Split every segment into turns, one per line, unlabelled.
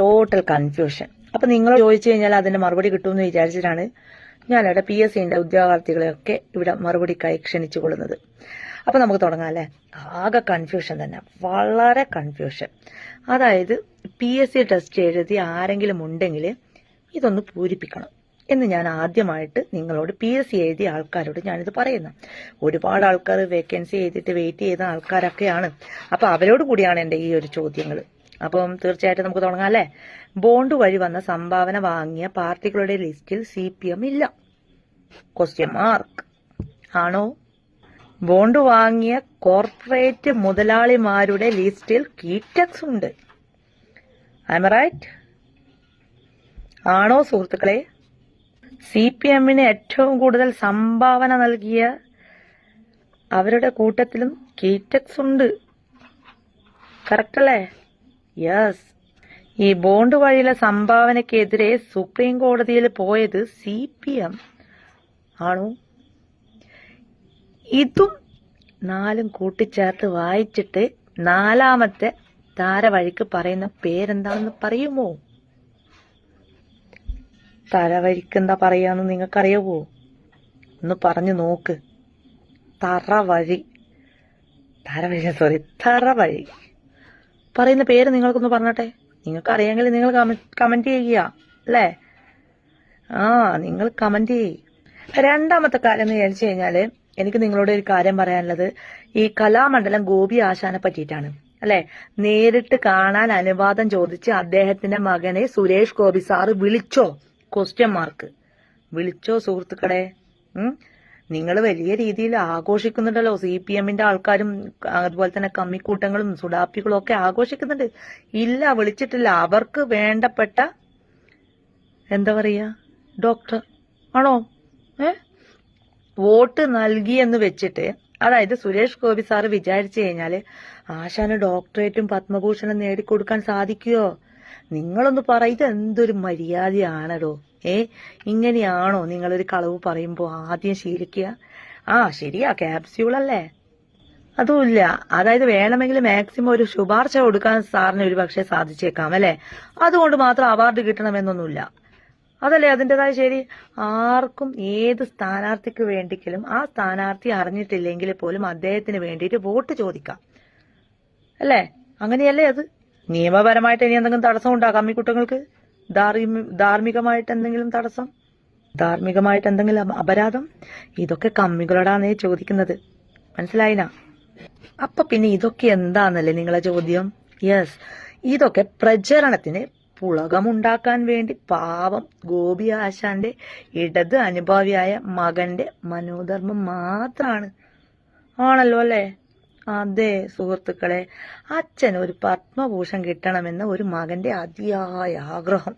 Total confusion അപ്പൊ നിങ്ങൾ ചോദിച്ചു കഴിഞ്ഞാൽ അതിന്റെ മറുപടി കിട്ടുമെന്ന് വിചാരിച്ചിട്ടാണ് ഞാനിവിടെ പി എസ് സിന്റെ ഉദ്യോഗാർത്ഥികളെയൊക്കെ ഇവിടെ മറുപടിക്കായി ക്ഷണിച്ചു കൊള്ളുന്നത് അപ്പൊ നമുക്ക് തുടങ്ങാം അല്ലേ? ആകെ കൺഫ്യൂഷൻ തന്നെ. വളരെ കൺഫ്യൂഷൻ അതായത് പി എസ് സി ടെസ്റ്റ് എഴുതി ആരെങ്കിലും ഉണ്ടെങ്കിൽ ഇതൊന്ന് പൂരിപ്പിക്കണം എന്ന് ഞാൻ ആദ്യമായിട്ട് നിങ്ങളോട് പി എസ് സി എഴുതിയ ആൾക്കാരോട് ഞാനിത് പറയുന്നു. ഒരുപാട് ആൾക്കാർ വേക്കൻസി എഴുതിയിട്ട് വെയിറ്റ് ചെയ്ത ആൾക്കാരൊക്കെയാണ്. അപ്പൊ അവരോട് കൂടിയാണ് എന്റെ ഈ ഒരു ചോദ്യങ്ങൾ അപ്പം തീർച്ചയായിട്ടും നമുക്ക് തുടങ്ങാം അല്ലേ? ബോണ്ട് വഴി വന്ന സംഭാവന വാങ്ങിയ പാർട്ടികളുടെ ലിസ്റ്റിൽ സി പി എം ഇല്ല. ക്വസ്റ്റ്യൻ മാർക്ക് ആണോ? ബോണ്ട് വാങ്ങിയ കോർപ്പറേറ്റ് മുതലാളിമാരുടെ ലിസ്റ്റിൽ കീറ്റക്സ് ഉണ്ട്. ഐ റൈറ്റ് ആണോ സുഹൃത്തുക്കളെ? സി പി എമ്മിന് ഏറ്റവും കൂടുതൽ സംഭാവന നൽകിയ അവരുടെ കൂട്ടത്തിലും കീറ്റക്സ് ഉണ്ട്. കറക്റ്റ് അല്ലേ? യെസ് ഈ ബോണ്ട് വഴിയുള്ള സംഭാവനക്കെതിരെ സുപ്രീം കോടതിയിൽ പോയത് സി പി എം ആണോ? ഇതും നാലും കൂട്ടിച്ചേർത്ത് വായിച്ചിട്ട് നാലാമത്തെ താരവഴിക്ക് പറയുന്ന പേരെന്താണെന്ന് പറയുമോ? തലവഴിക്ക് എന്താ പറയാന്ന് നിങ്ങൾക്കറിയാവോ? ഒന്ന് പറഞ്ഞു നോക്ക്. തറവഴി. തറവഴി സോറി തറവഴി. പറയുന്ന പേര് നിങ്ങൾക്കൊന്ന് പറഞ്ഞട്ടെ? നിങ്ങൾക്ക് അറിയാമെങ്കിൽ നിങ്ങൾ കമന്റ് ചെയ്യുക അല്ലേ? ആ നിങ്ങൾ കമന്റ് ചെയ്യ്. രണ്ടാമത്തെ കാര്യം എന്ന് വിചാരിച്ചു കഴിഞ്ഞാൽ എനിക്ക് നിങ്ങളോട് ഒരു കാര്യം പറയാനുള്ളത്. ഈ കലാമണ്ഡലം ഗോപി ആശാനെ പറ്റിയിട്ടാണ് അല്ലെ? നേരിട്ട് കാണാൻ അനുവാദം ചോദിച്ച് അദ്ദേഹത്തിന്റെ മകനെ സുരേഷ് ഗോപി സാറ് വിളിച്ചോ? ക്വസ്റ്റ്യൻ മാർക്ക് വിളിച്ചോ സുഹൃത്തുക്കളെ? നിങ്ങൾ വലിയ രീതിയിൽ ആഘോഷിക്കുന്നുണ്ടല്ലോ. സി പി എമ്മിന്റെ ആൾക്കാരും അതുപോലെ തന്നെ കമ്മിക്കൂട്ടങ്ങളും സുഡാപ്പികളും ഒക്കെ ആഘോഷിക്കുന്നുണ്ട്. ഇല്ല വിളിച്ചിട്ടില്ല. അവർക്ക് വേണ്ടപ്പെട്ട എന്താ പറയാ ഡോക്ടർ ആണോ? ഏ? വോട്ട് നൽകി എന്ന് വെച്ചിട്ട് അതായത് സുരേഷ് ഗോപി സാറ് വിചാരിച്ചു കഴിഞ്ഞാൽ ആശാന് ഡോക്ടറേറ്റും പത്മഭൂഷണം നേടിക്കൊടുക്കാൻ സാധിക്കുമോ നിങ്ങളൊന്ന് പറ ഇത് എന്തൊരു മര്യാദയാണല്ലോ ഏ ഇങ്ങനെയാണോ നിങ്ങളൊരു കളവ് പറയുമ്പോ ആദ്യം ശീലിക്കുക? ആ ശരിയാ ക്യാപ്സ്യൂൾ അല്ലേ അതുമില്ല. അതായത് വേണമെങ്കിൽ മാക്സിമം ഒരു ശുപാർശ കൊടുക്കാൻ സാറിന് ഒരു പക്ഷേ സാധിച്ചേക്കാം അല്ലെ? അതുകൊണ്ട് മാത്രം അവാർഡ് കിട്ടണമെന്നൊന്നുമില്ല. അതല്ലേ അതിന്റെതായ ശരി? ആർക്കും ഏത് സ്ഥാനാർത്ഥിക്ക് വേണ്ടിക്കലും ആ സ്ഥാനാർത്ഥി അറിഞ്ഞിട്ടില്ലെങ്കിൽ പോലും അദ്ദേഹത്തിന് വേണ്ടിയിട്ട് വോട്ട് ചോദിക്കാം. അല്ലേ? അങ്ങനെയല്ലേ അത്? നിയമപരമായിട്ട് ഇനി എന്തെങ്കിലും തടസ്സം ഉണ്ടോ കമ്മിക്കുട്ടങ്ങൾക്ക് ധാർമ്മികമായിട്ട് എന്തെങ്കിലും തടസ്സം? ധാർമ്മികമായിട്ട് എന്തെങ്കിലും അപരാധം? ഇതൊക്കെ കമ്മികളോടാന്നേ ചോദിക്കുന്നത്. മനസ്സിലായിനാ? അപ്പൊ പിന്നെ ഇതൊക്കെ എന്താന്നല്ലേ നിങ്ങളെ ചോദ്യം? യെസ് ഇതൊക്കെ പ്രചരണത്തിന് പുളകമുണ്ടാക്കാൻ വേണ്ടി പാവം ഗോപി ആശാന്റെ ഇടത് അനുഭാവിയായ മകന്റെ മനോധർമ്മം മാത്രാണ്. ആണല്ലോ അല്ലേ? അതെ സുഹൃത്തുക്കളെ അച്ഛൻ ഒരു പത്മഭൂഷൺ കിട്ടണമെന്ന ഒരു മകന്റെ അതിയായ ആഗ്രഹം.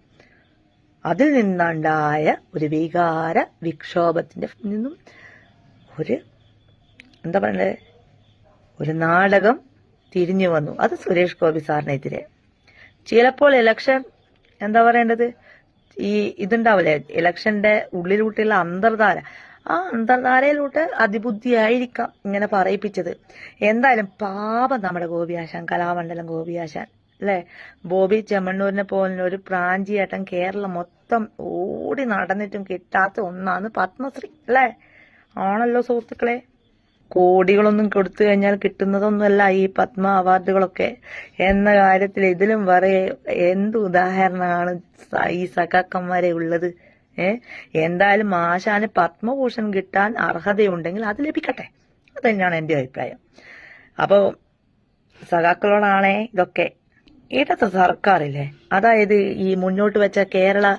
അതിൽ നിന്നുണ്ടായ ഒരു വികാര വിക്ഷോഭത്തിന്റെ നിന്നും ഒരു എന്താ പറയണ്ടേ ഒരു നാടകം തിരിഞ്ഞു വന്നു. അത് സുരേഷ് ഗോപി സാറിനെതിരെ. ചിലപ്പോൾ ഇലക്ഷൻ എന്താ പറയേണ്ടത്? ഈ ഇതുണ്ടാവില്ലേ? ഇലക്ഷന്റെ ഉള്ളിലൂട്ടിയുള്ള അന്തർധാര. ആ അന്തർധാരയിലോട്ട് അതിബുദ്ധിയായിരിക്കാം ഇങ്ങനെ പറയിപ്പിച്ചത്. എന്തായാലും പാപം നമ്മുടെ ഗോപിയാശാൻ കലാമണ്ഡലം ഗോപിയാശാൻ അല്ലെ? ബോബി ചെമ്മണ്ണൂരിനെ പോലെ ഒരു പ്രാഞ്ചിയേട്ടൻ കേരളം മൊത്തം ഓടി നടന്നിട്ടും കിട്ടാത്ത ഒന്നാണ് പത്മശ്രീ അല്ലെ? ആണല്ലോ സുഹൃത്തുക്കളെ? കോടികളൊന്നും കൊടുത്തു കഴിഞ്ഞാൽ കിട്ടുന്നതൊന്നുമല്ല ഈ പത്മ അവാർഡുകളൊക്കെ. എന്ന കാര്യത്തിൽ ഇതിലും വേറെ എന്ത് ഉദാഹരണമാണ് ഈ സഖാക്കന്മാരെ ഉള്ളത്? ഏ? എന്തായാലും ആശാന് പത്മഭൂഷൺ കിട്ടാൻ അർഹതയുണ്ടെങ്കിൽ അത് ലഭിക്കട്ടെ. അത് തന്നെയാണ് എന്റെ അഭിപ്രായം. അപ്പോൾ സഖാക്കളോടാണേ ഇതൊക്കെ ഇടത്തെ സർക്കാരില്ലേ? അതായത് ഈ മുന്നോട്ട് വെച്ച കേരള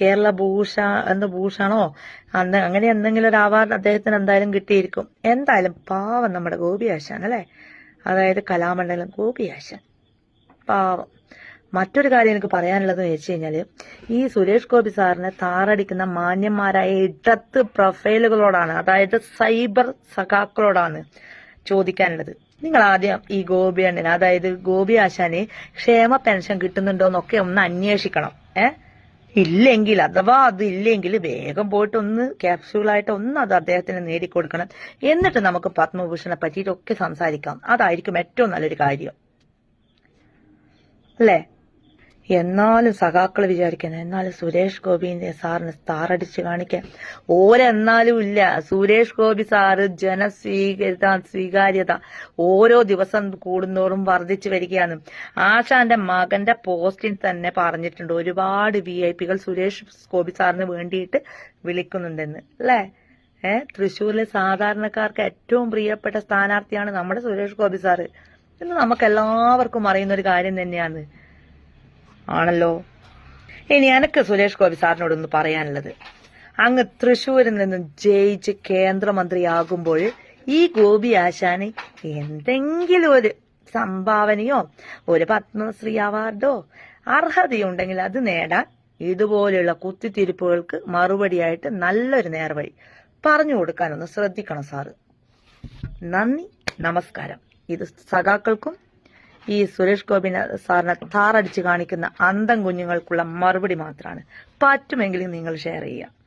കേരള ഭൂഷ എന്ന് ഭൂഷണോ അന്ന് അങ്ങനെ എന്തെങ്കിലും ഒരു അവാർഡ് അദ്ദേഹത്തിന് എന്തായാലും കിട്ടിയിരിക്കും. എന്തായാലും പാവം നമ്മുടെ ഗോപി ആശാൻ അല്ലേ? അതായത് കലാമണ്ഡലം ഗോപി ആശാൻ. പാവം. മറ്റൊരു കാര്യം എനിക്ക് പറയാനുള്ളത് വെച്ച് കഴിഞ്ഞാൽ ഈ സുരേഷ് ഗോപി സാറിനെ താറടിക്കുന്ന മാന്യന്മാരായ ഇടത്ത് പ്രൊഫൈലുകളോടാണ് അതായത് സൈബർ സഖാക്കളോടാണ് ചോദിക്കാനുള്ളത്. നിങ്ങൾ ആദ്യം ഈ ഗോപി അണ്ണന് അതായത് ഗോപി ആശാന് ക്ഷേമ പെൻഷൻ കിട്ടുന്നുണ്ടോ എന്നൊക്കെ ഒന്ന് അന്വേഷിക്കണം. ഏ? ഇല്ലെങ്കിൽ അഥവാ അത് ഇല്ലെങ്കിൽ വേഗം പോയിട്ട് ഒന്ന് ക്യാപ്സ്യൂളായിട്ട് ഒന്ന് അത് അദ്ദേഹത്തിന് നേടിക്കൊടുക്കണം. എന്നിട്ട് നമുക്ക് പത്മഭൂഷണെ പറ്റിയിട്ടൊക്കെ സംസാരിക്കാം. അതായിരിക്കും ഏറ്റവും നല്ലൊരു കാര്യം. അല്ലേ? എന്നാലും സഖാക്കൾ വിചാരിക്കുന്നത് എന്നാലും സുരേഷ് ഗോപിന്റെ സാറിന് സ്റ്റാറടിച്ച് കാണിക്കാൻ. ഓരെന്നാലും ഇല്ല. സുരേഷ് ഗോപി സാറ് ജനസ്വീകൃത സ്വീകാര്യത ഓരോ ദിവസം കൂടുന്നോറും വർദ്ധിച്ചു വരികയാണ്. ആശാന്റെ മകന്റെ പോസ്റ്റിൽ തന്നെ പറഞ്ഞിട്ടുണ്ട് ഒരുപാട് വി ഐ പികൾ സുരേഷ് ഗോപി സാറിന് വേണ്ടിയിട്ട് വിളിക്കുന്നുണ്ടെന്ന്. അല്ലേ? ഏർ തൃശ്ശൂരിലെ സാധാരണക്കാർക്ക് ഏറ്റവും പ്രിയപ്പെട്ട സ്ഥാനാർത്ഥിയാണ് നമ്മുടെ സുരേഷ് ഗോപി സാറ് എന്ന് നമുക്ക് എല്ലാവർക്കും അറിയുന്ന ഒരു കാര്യം തന്നെയാണ്. ആണല്ലോ. ഇനി എനക്ക് സുരേഷ് ഗോപി സാറിനോടൊന്ന് പറയാനുള്ളത്. അങ്ങ് തൃശൂരിൽ നിന്ന് ജയിച്ച് കേന്ദ്രമന്ത്രിയാകുമ്പോൾ ഈ ഗോപി ആശാന് എന്തെങ്കിലും ഒരു സംഭാവനയോ ഒരു പത്മശ്രീ അവാർഡോ അർഹതയുണ്ടെങ്കിൽ അത് നേടാൻ ഇതുപോലെയുള്ള കുത്തിത്തിരിപ്പുകൾക്ക് മറുപടിയായിട്ട് നല്ലൊരു നേർവഴി പറഞ്ഞു കൊടുക്കാനൊന്ന് ശ്രദ്ധിക്കണം സാറ്. നന്ദി നമസ്കാരം. ഇത് സഖാക്കൾക്കും ഈ സുരേഷ് ഗോപി സാറിനെ താറടിച്ച് കാണിക്കുന്ന അന്തം കുഞ്ഞുങ്ങൾക്കുള്ള മറുപടി മാത്രമാണ് പറ്റുമെങ്കിൽ നിങ്ങൾ ഷെയർ ചെയ്യുക.